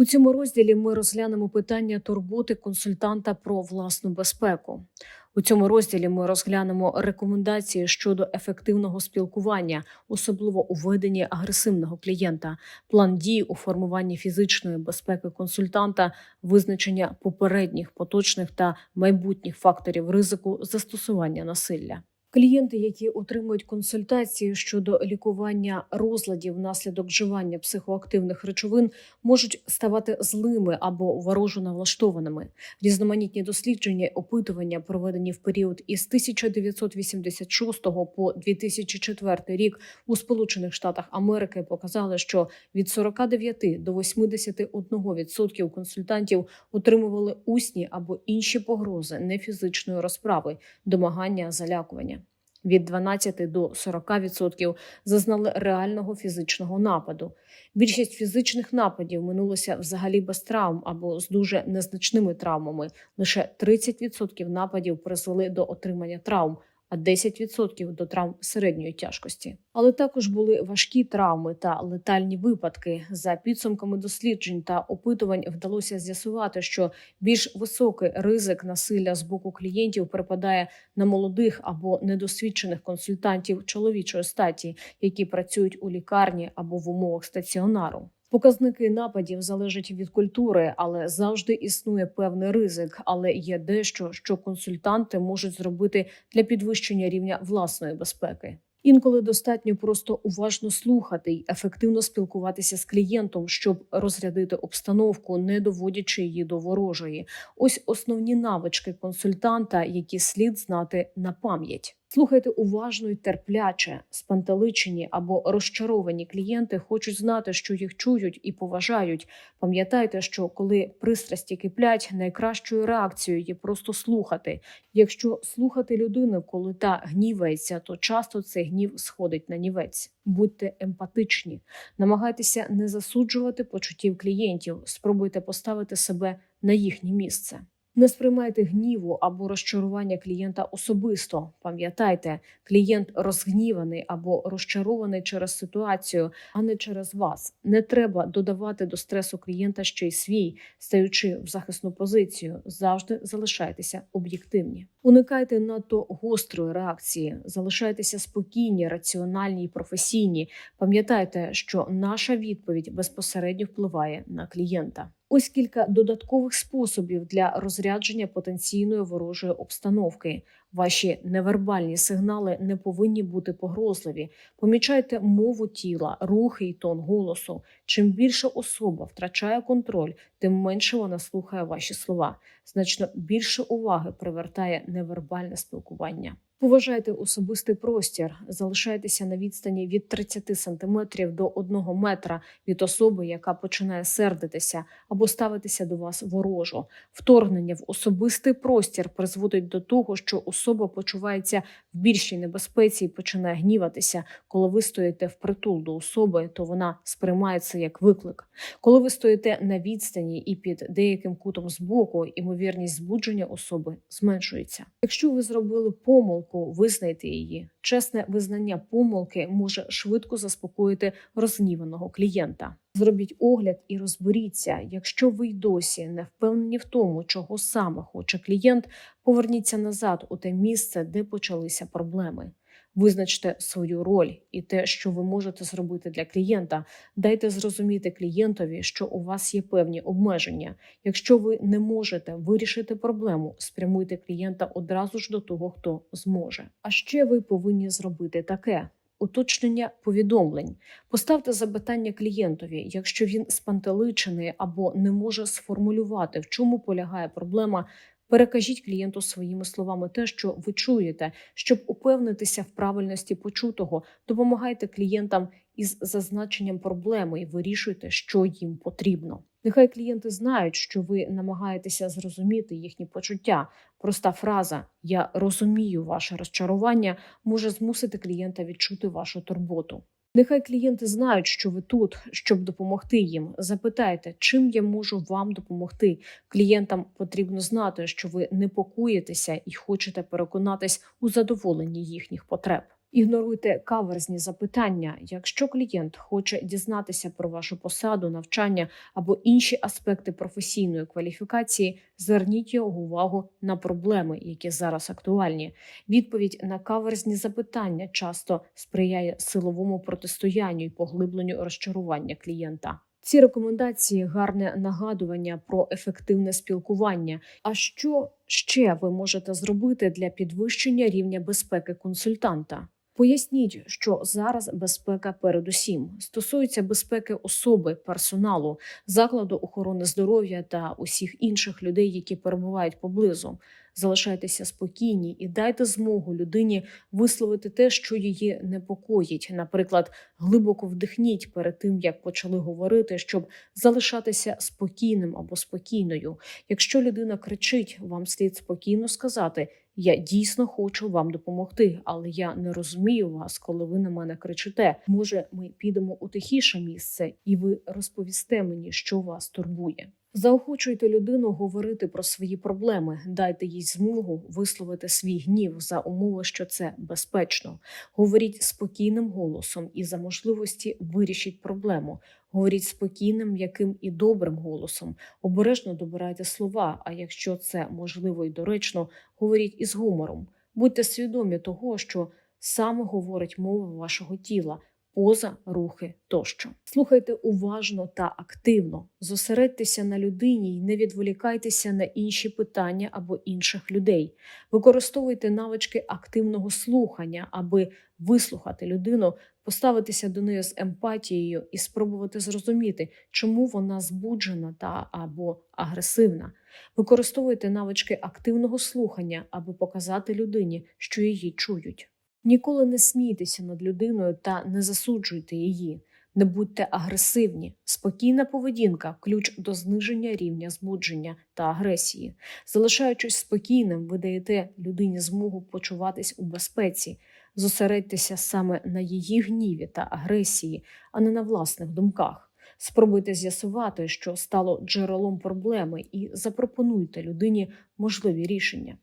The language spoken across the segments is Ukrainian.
У цьому розділі ми розглянемо питання турботи консультанта про власну безпеку. У цьому розділі ми розглянемо рекомендації щодо ефективного спілкування, особливо у веденні агресивного клієнта, план дій у формуванні фізичної безпеки консультанта, визначення попередніх, поточних та майбутніх факторів ризику застосування насилля. Клієнти, які отримують консультації щодо лікування розладів внаслідок вживання психоактивних речовин, можуть ставати злими або ворожо налаштованими. Різноманітні дослідження опитування, проведені в період із 1986 по 2004 рік у Сполучених Штатах Америки, показали, що від 49 до 81% консультантів отримували усні або інші погрози нефізичної розправи, домагання, залякування. Від 12 до 40% зазнали реального фізичного нападу. Більшість фізичних нападів минулося взагалі без травм або з дуже незначними травмами. Лише 30% нападів призвели до отримання травм, а 10% до травм середньої тяжкості. Але також були важкі травми та летальні випадки. За підсумками досліджень та опитувань вдалося з'ясувати, що більш високий ризик насилля з боку клієнтів припадає на молодих або недосвідчених консультантів чоловічої статі, які працюють у лікарні або в умовах стаціонару. Показники нападів залежать від культури, але завжди існує певний ризик. Але є дещо, що консультанти можуть зробити для підвищення рівня власної безпеки. Інколи достатньо просто уважно слухати й ефективно спілкуватися з клієнтом, щоб розрядити обстановку, не доводячи її до ворожої. Ось основні навички консультанта, які слід знати на пам'ять. Слухайте уважно й терпляче, спантеличені або розчаровані клієнти хочуть знати, що їх чують і поважають. Пам'ятайте, що коли пристрасті киплять, найкращою реакцією є просто слухати. Якщо слухати людину, коли та гнівається, то часто цей гнів сходить на нівець. Будьте емпатичні, намагайтеся не засуджувати почуттів клієнтів, спробуйте поставити себе на їхнє місце. Не сприймайте гніву або розчарування клієнта особисто. Пам'ятайте, клієнт розгніваний або розчарований через ситуацію, а не через вас. Не треба додавати до стресу клієнта ще й свій, стаючи в захисну позицію. Завжди залишайтеся об'єктивні. Уникайте надто гострої реакції, залишайтеся спокійні, раціональні і професійні. Пам'ятайте, що наша відповідь безпосередньо впливає на клієнта. Ось кілька додаткових способів для розрядження потенційної ворожої обстановки. Ваші невербальні сигнали не повинні бути погрозливі. Помічайте мову тіла, рухи і тон голосу. Чим більше особа втрачає контроль, тим менше вона слухає ваші слова. Значно більше уваги привертає невербальне спілкування. Поважайте особистий простір, залишайтеся на відстані від 30 сантиметрів до 1 метра від особи, яка починає сердитися або ставитися до вас ворожо. Вторгнення в особистий простір призводить до того, що особа почувається в більшій небезпеці і починає гніватися. Коли ви стоїте впритул до особи, то вона сприймає це як виклик. Коли ви стоїте на відстані і під деяким кутом збоку, імовірність збудження особи зменшується. Якщо ви зробили помилку, визнайте її. Чесне визнання помилки може швидко заспокоїти розгніваного клієнта. Зробіть огляд і розберіться. Якщо ви й досі не впевнені в тому, чого саме хоче клієнт, поверніться назад у те місце, де почалися проблеми. Визначте свою роль і те, що ви можете зробити для клієнта. Дайте зрозуміти клієнтові, що у вас є певні обмеження. Якщо ви не можете вирішити проблему, спрямуйте клієнта одразу ж до того, хто зможе. А ще ви повинні зробити таке. Уточнення повідомлень поставте запитання клієнтові, якщо він спантеличений або не може сформулювати, в чому полягає проблема. Перекажіть клієнту своїми словами те, що ви чуєте, щоб упевнитися в правильності почутого. Допомагайте клієнтам із зазначенням проблеми і вирішуйте, що їм потрібно. Нехай клієнти знають, що ви намагаєтеся зрозуміти їхні почуття. Проста фраза Я розумію ваше розчарування може змусити клієнта відчути вашу турботу. Нехай клієнти знають, що ви тут, щоб допомогти їм. Запитайте, чим я можу вам допомогти. Клієнтам потрібно знати, що ви непокоїтеся і хочете переконатись у задоволенні їхніх потреб. Ігноруйте каверзні запитання. Якщо клієнт хоче дізнатися про вашу посаду, навчання або інші аспекти професійної кваліфікації, зверніть його увагу на проблеми, які зараз актуальні. Відповідь на каверзні запитання часто сприяє силовому протистоянню і поглибленню розчарування клієнта. Ці рекомендації гарне нагадування про ефективне спілкування. А що ще ви можете зробити для підвищення рівня безпеки консультанта? Поясніть, що зараз безпека передусім стосується безпеки особи, персоналу, закладу охорони здоров'я та усіх інших людей, які перебувають поблизу. Залишайтеся спокійні і дайте змогу людині висловити те, що її непокоїть. Наприклад, глибоко вдихніть перед тим, як почали говорити, щоб залишатися спокійним або спокійною. Якщо людина кричить, вам слід спокійно сказати: Я дійсно хочу вам допомогти, але я не розумію вас, коли ви на мене кричите. Може, ми підемо у тихіше місце, і ви розповісте мені, що вас турбує. Заохочуйте людину говорити про свої проблеми, дайте їй змогу висловити свій гнів за умови, що це безпечно. Говоріть спокійним голосом і за можливості вирішіть проблему. Говоріть спокійним, м'яким і добрим голосом. Обережно добирайте слова. А якщо це можливо і доречно, говоріть із гумором. Будьте свідомі того, що саме говорить мова вашого тіла поза, рухи тощо. Слухайте уважно та активно, зосередьтеся на людині і не відволікайтеся на інші питання або інших людей. Використовуйте навички активного слухання, аби вислухати людину, поставитися до неї з емпатією і спробувати зрозуміти, чому вона збуджена та або агресивна. Використовуйте навички активного слухання, аби показати людині, що її чують. Ніколи не смійтеся над людиною та не засуджуйте її. Не будьте агресивні. Спокійна поведінка ключ до зниження рівня збудження та агресії. Залишаючись спокійним, ви даєте людині змогу почуватись у безпеці, зосередьтеся саме на її гніві та агресії, а не на власних думках. Спробуйте з'ясувати, що стало джерелом проблеми, і запропонуйте людині можливі рішення.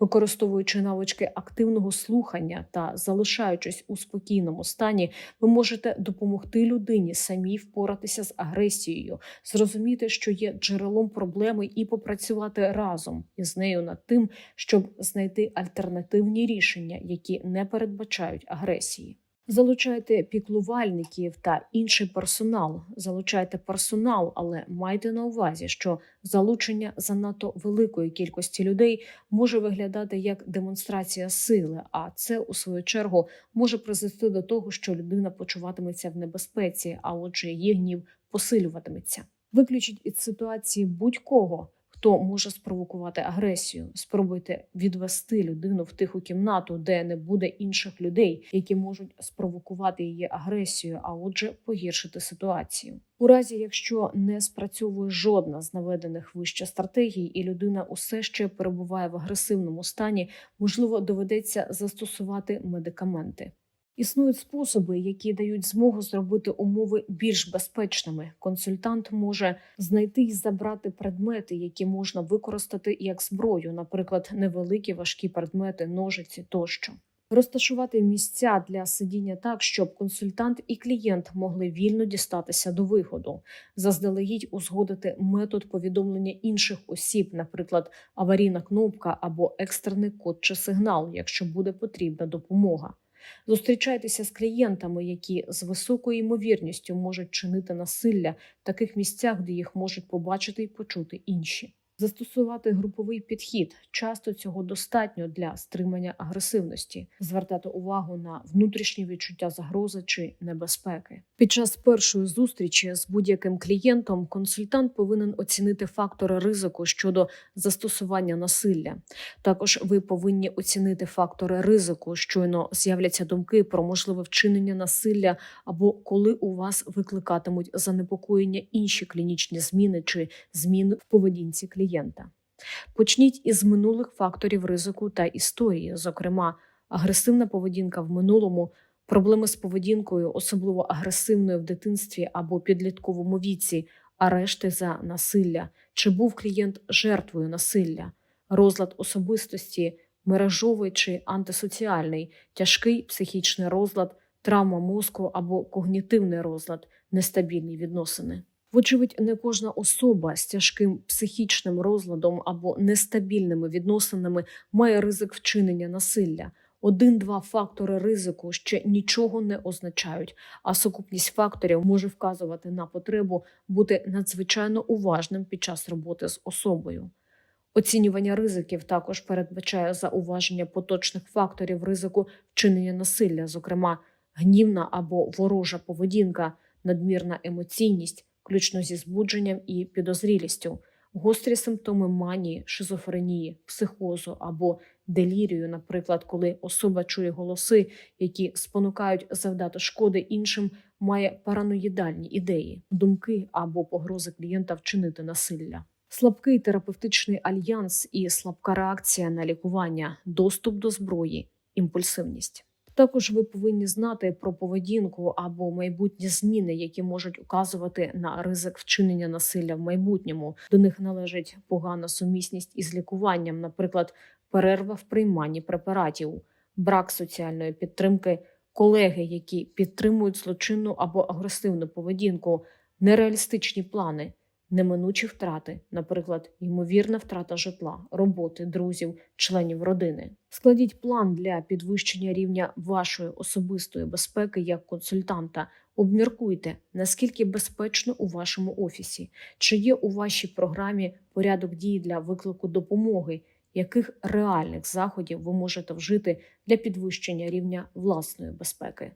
Використовуючи навички активного слухання та залишаючись у спокійному стані, ви можете допомогти людині самій впоратися з агресією, зрозуміти, що є джерелом проблеми, і попрацювати разом із нею над тим, щоб знайти альтернативні рішення, які не передбачають агресії. Залучайте піклувальників та інший персонал. Залучайте персонал, але майте на увазі, що залучення занадто великої кількості людей може виглядати як демонстрація сили, а це у свою чергу може призвести до того, що людина почуватиметься в небезпеці, а отже, її гнів посилюватиметься. Виключіть із ситуації будь-кого. Хто може спровокувати агресію? Спробуйте відвести людину в тиху кімнату, де не буде інших людей, які можуть спровокувати її агресію, а отже, погіршити ситуацію. У разі, якщо не спрацьовує жодна з наведених вище стратегій, і людина усе ще перебуває в агресивному стані, можливо, доведеться застосувати медикаменти. Існують способи, які дають змогу зробити умови більш безпечними. Консультант може знайти і забрати предмети, які можна використати як зброю, наприклад, невеликі важкі предмети, ножиці тощо. Розташувати місця для сидіння так, щоб консультант і клієнт могли вільно дістатися до виходу, заздалегідь узгодити метод повідомлення інших осіб, наприклад, аварійна кнопка або екстрений код чи сигнал, якщо буде потрібна допомога. Зустрічайтеся з клієнтами, які з високою ймовірністю можуть чинити насилля в таких місцях, де їх можуть побачити і почути інші. Застосувати груповий підхід часто цього достатньо для стримання агресивності, звертати увагу на внутрішні відчуття загрози чи небезпеки. Під час першої зустрічі з будь-яким клієнтом консультант повинен оцінити фактори ризику щодо застосування насилля. Також ви повинні оцінити фактори ризику, щойно з'являться думки про можливе вчинення насилля або коли у вас викликатимуть занепокоєння інші клінічні зміни чи зміни в поведінці клієнта клієнта. Почніть із минулих факторів ризику та історії, зокрема, агресивна поведінка в минулому, проблеми з поведінкою, особливо агресивною в дитинстві або підлітковому віці, арешти за насилля, чи був клієнт жертвою насилля, розлад особистості, мережовий чи антисоціальний, тяжкий психічний розлад, травма мозку або когнітивний розлад, нестабільні відносини. Вочевидь, не кожна особа з тяжким психічним розладом або нестабільними відносинами має ризик вчинення насилля. Один-два фактори ризику ще нічого не означають, а сукупність факторів може вказувати на потребу бути надзвичайно уважним під час роботи з особою. Оцінювання ризиків також передбачає зауваження поточних факторів ризику вчинення насилля, зокрема гнівна або ворожа поведінка, надмірна емоційність, включно зі збудженням і підозрілістю, гострі симптоми манії, шизофренії, психозу або делірію, наприклад, коли особа чує голоси, які спонукають завдати шкоди іншим, має параноїдальні ідеї, думки або погрози клієнта вчинити насилля. Слабкий терапевтичний альянс і слабка реакція на лікування, доступ до зброї, імпульсивність. Також ви повинні знати про поведінку або майбутні зміни, які можуть указувати на ризик вчинення насилля в майбутньому. До них належить погана сумісність із лікуванням, наприклад, перерва в прийманні препаратів, брак соціальної підтримки, колеги, які підтримують злочинну або агресивну поведінку, нереалістичні плани. Неминучі втрати, наприклад, ймовірна втрата житла, роботи, друзів, членів родини. Складіть план для підвищення рівня вашої особистої безпеки як консультанта. Обміркуйте, наскільки безпечно у вашому офісі, чи є у вашій програмі порядок дій для виклику допомоги, яких реальних заходів ви можете вжити для підвищення рівня власної безпеки.